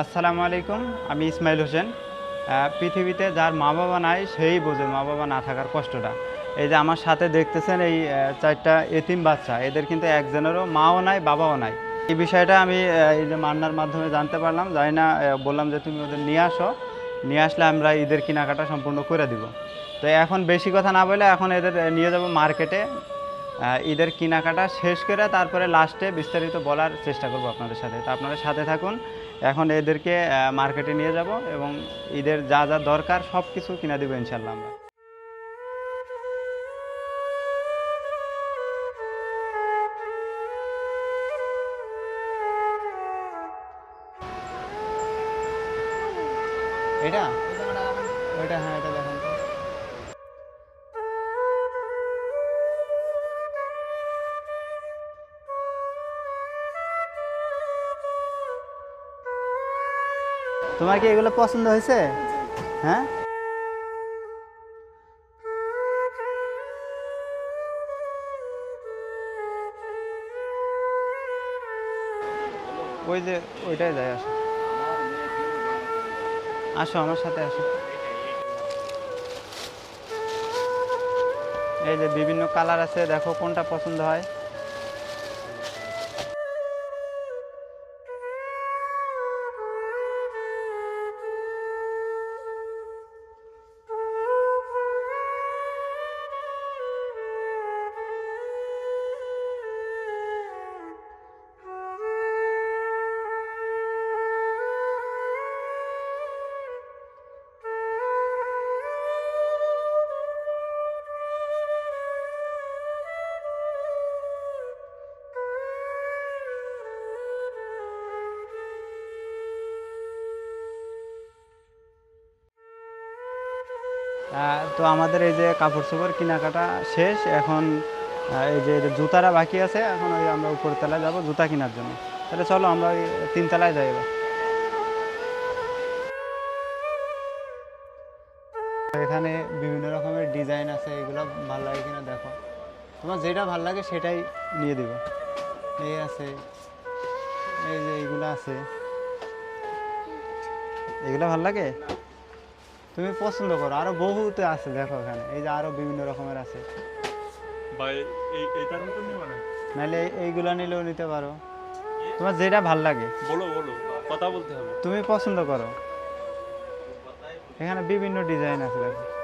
আসসালামু আলাইকুম, আমি ইসমাইল হোসেন। পৃথিবীতে যার মা বাবা নাই, সেই বোঝে মা বাবা না থাকার কষ্টটা। এই যে আমার সাথে দেখতেছেন এই চারটা এতিম বাচ্চা, এদের কিন্তু একজনেরও মাও নাই, বাবাও নাই। এই বিষয়টা আমি এই যে মান্নার মাধ্যমে জানতে পারলাম, জানি না বললাম যে তুমি ওদের নিয়ে আসো। নিয়ে আসলে আমরা ঈদের কেনাকাটা সম্পূর্ণ করে দিব। তো এখন বেশি কথা না বলে এখন এদের নিয়ে যাব মার্কেটে। ঈদের কেনাকাটা শেষ করে তারপরে লাস্টে বিস্তারিত বলার চেষ্টা করব আপনাদের সাথে। তো আপনাদের সাথে থাকুন। এখন এদেরকে মার্কেটে নিয়ে যাব এবং ঈদের যা যা দরকার সব কিছু কিনে দেবো ইনশাল্লাহ আমরা। এটা? ওইটা হ্যাঁ এটা দেখেন তোমার কি এগুলো পছন্দ হয়েছে? হ্যাঁ? ওই যে ওইটাই যায় আসো। আসো আমার সাথে আসো। এই যে বিভিন্ন কালার আছে, দেখো কোনটা পছন্দ হয়। তো আমাদের এই যে কাপড় চোপড় কেনাকাটা শেষ, এখন এই যে জুতারা বাকি আছে, এখন ওই আমরা উপর তলায় যাব জুতা কেনার জন্য। তাহলে চলো আমরা ওই তিন তলায় যাই এবার। এখানে বিভিন্ন রকমের ডিজাইন আছে, এগুলো ভালো লাগে কিনা দেখো। তোমার যেটা ভালো লাগে সেটাই নিয়ে দিব। এই আছে, এই যে এইগুলো আছে। এগুলো ভালো লাগে? তুমি পছন্দ করো। আরও বহুত আছে দেখো এখানে। এই যে আরও বিভিন্ন রকমের আছে। ভাই এই এইটার মতন নিব না? নাহলে এইগুলা এইগুলো নিলেও নিতে পারো। তোমার যেটা ভালো লাগে। বলো বলো। কথা বলতে হবে। তুমি পছন্দ করো। এখানে বিভিন্ন ডিজাইন আছে দেখো।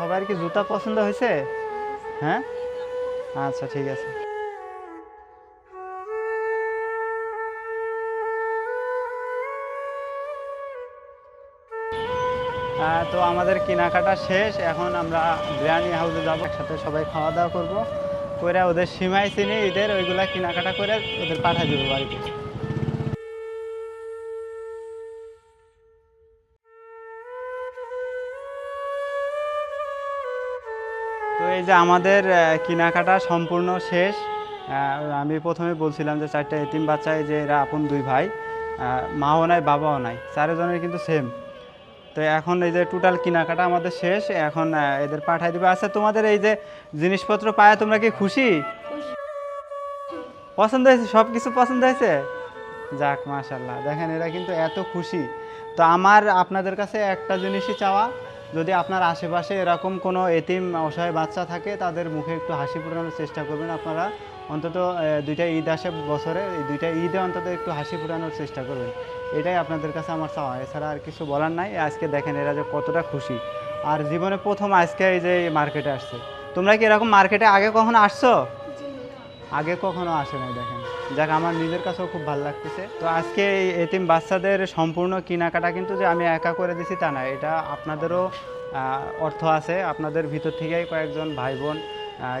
সবার কি জুতা পছন্দ হয়েছে? হ্যাঁ? আচ্ছা ঠিক আছে। তো আমাদের কেনাকাটা শেষ। এখন আমরা বিরিয়ানি হাউসে যাব। একসাথে সবাই খাওয়া দাওয়া করব। করে ওদের সীমায় চিনি, ঈদের ওইগুলা কেনাকাটা করে ওদের পাঠিয়ে দেবো বাড়িতে। এই যে আমাদের কেনাকাটা সম্পূর্ণ শেষ। আমি প্রথমে বলছিলাম যে চারটা এতিম বাচ্চা যে এরা আপন দুই ভাই। মাও নাই বাবাও নাই চারজনের কিন্তু সেম তো এখন এই যে টোটাল কেনাকাটা আমাদের শেষ। এখন এদের পাঠাই দিবে। আচ্ছা তোমাদের এই যে জিনিসপত্র পায় তোমরা কি খুশি? পছন্দ হয়েছে? সব কিছু পছন্দ হয়েছে? যাক মাশাল্লাহ দেখেন এরা কিন্তু এত খুশি। তো আমার আপনাদের কাছে একটা জিনিসই চাওয়া। যদি আপনার আশেপাশে এরকম কোনো এতিম অসহায় বাচ্চা থাকে তাদের মুখে একটু হাসি ফোটানোর চেষ্টা করবেন আপনারা। অন্তত দুইটা ঈদ আসে বছরে এই দুইটা ঈদে অন্তত একটু হাসি ফোটানোর চেষ্টা করবেন। এটাই আপনাদের কাছে আমার চাওয়া। এছাড়া আর কিছু বলার নাই। আজকে দেখেন এরা যে কতটা খুশি। আর জীবনে প্রথম আজকে এই যে মার্কেটে আসছে। তোমরা কি এরকম মার্কেটে আগে কখনো আসছো? আগে কখনো আসে নাই দেখেন। যাক আমার নিজের কাছেও খুব ভালো লাগতেছে। তো আজকে এই এতিম বাচ্চাদের সম্পূর্ণ কেনাকাটা কিন্তু যে আমি একা করে দিছি তা না এটা আপনাদেরও অর্থ আছে। আপনাদের ভিতর থেকেই কয়েকজন ভাই বোন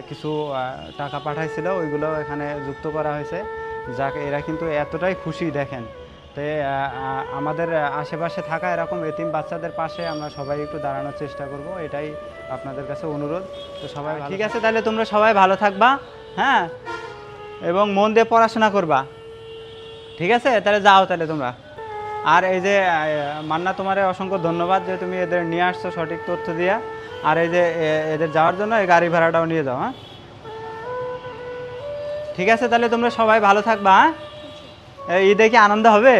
কিছু টাকা পাঠাইছিল ওইগুলো এখানে যুক্ত করা হয়েছে। যাক এরা কিন্তু এতটাই খুশি দেখেন। তো আমাদের আশেপাশে থাকা এরকম এতিম বাচ্চাদের পাশে আমরা সবাই একটু দাঁড়ানোর চেষ্টা করব এটাই আপনাদের কাছে অনুরোধ। তো সবাই ঠিক আছে তাহলে তোমরা সবাই ভালো থাকবা হ্যাঁ? এবং মন দিয়ে পড়াশোনা করবা। ঠিক আছে? তাহলে যাও তাহলে তোমরা। আর এই যে মান্না, তোমারে অসংখ্য ধন্যবাদ যে তুমি এদের নিয়ে আসছো সঠিক তথ্য দিয়া। আর এই যে এদের যাওয়ার জন্য এই গাড়ি ভাড়াটাও নিয়ে যাও হ্যাঁ? ঠিক আছে? তাহলে তোমরা সবাই ভালো থাকবা হ্যাঁ? ঈদে কি আনন্দ হবে?